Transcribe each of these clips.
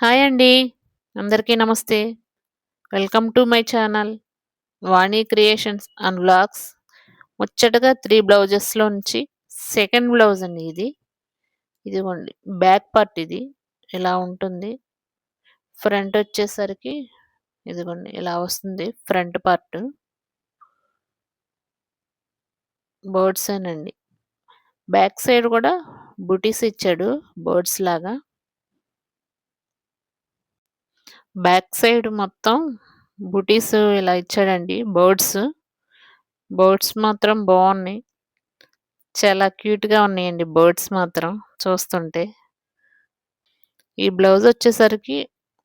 Hi అండి. అందరికీ నమస్తే. Welcome to my channel Vani creations and blogs ముచ్చటగా త్రీ బ్లౌజెస్‌లో నుంచి సెకండ్ బ్లౌజ్ అండి ఇది. ఇదిగోండి బ్యాక్ పార్ట్ ఇది. ఇలా ఉంటుంది. ఫ్రంట్ వచ్చేసరికి ఇదిగోండి ఇలా వస్తుంది ఫ్రంట్ పార్ట్. బర్డ్సేనండి. బ్యాక్ సైడ్ కూడా బుటీస్ ఇచ్చాడు బర్డ్స్ లాగా. బ్యాక్ సైడ్ మొత్తం బుటీస్ ఇలా ఇచ్చాడండి బర్డ్స్. బర్డ్స్ మాత్రం బాగున్నాయి చాలా క్యూట్‌గా ఉన్నాయండి బర్డ్స్ మాత్రం చూస్తుంటే. ఈ బ్లౌజ్ వచ్చేసరికి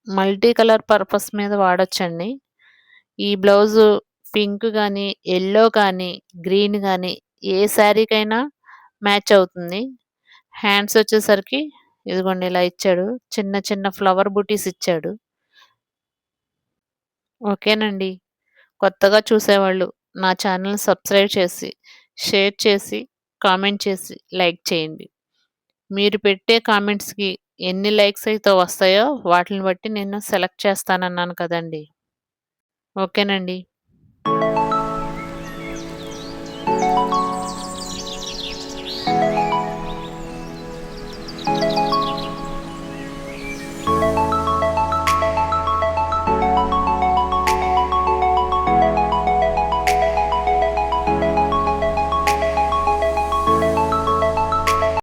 మల్టీ కలర్ పర్పస్ మీద వాడచ్చండి ఈ బ్లౌజు పింక్ కానీ ఎల్లో కానీ, గ్రీన్ కానీ ఏ శారీకైనా మ్యాచ్ అవుతుంది. హ్యాండ్స్ వచ్చేసరికి ఇదిగోండి ఇలా ఇచ్చాడు. చిన్న చిన్న ఫ్లవర్ బుటీస్ ఇచ్చాడు. ఓకేనండి. కొత్తగా చూసేవాళ్ళు నా ఛానెల్‌ని సబ్స్క్రైబ్ చేసి, షేర్ చేసి, కామెంట్ చేసి, లైక్ చేయండి. మీరు పెట్టే కామెంట్స్‌కి ఎన్ని లైక్స్ అయితే వస్తాయో వాటిలిని బట్టి నేను సెలెక్ట్ చేస్తానన్నాను కదండీ! ఓకేనండి.